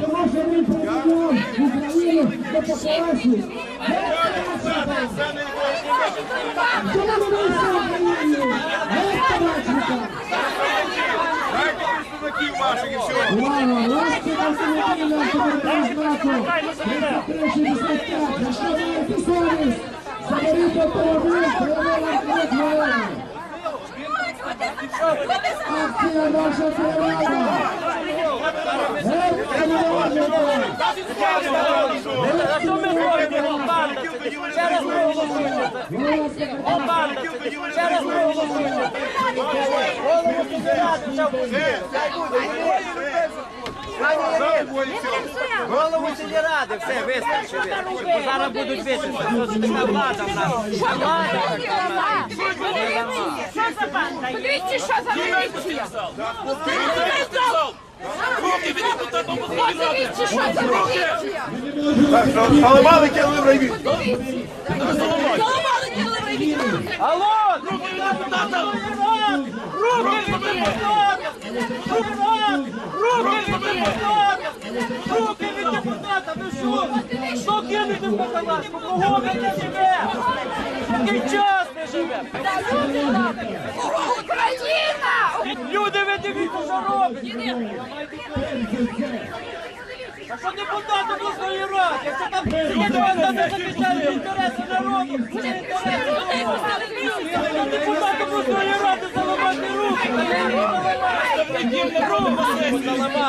Тому що він представляв Україну до покоління. Чому ви не Україні? Геть табачника! Увага! Ласки представників нашого знаку! 3365! За що маєте совість? Заберіть автомобіль, в хвилини! Акція наша тривала! Голову сільради вже впустили! Голову сільради, все, вистачили. Зараз будуть битися. Це така влада в нас? Влада така в нас. Що за банда? Подивіться, що за міліція. Подивіться, що. Заламали кинули в райві. Заламали тіло ревізію. Алло! Руки від депутата! Руки від депутата! Руки від депутата! Руки від депутата! Ви що? Що кинете в Миколаївську? Кого ви не живе? Який час не живе? Що! А що депутати обласної ради? Якщо там депутати не захищають інтереси народу, це інтереси народу. Депутати обласної ради заламати руки! Руки заламати!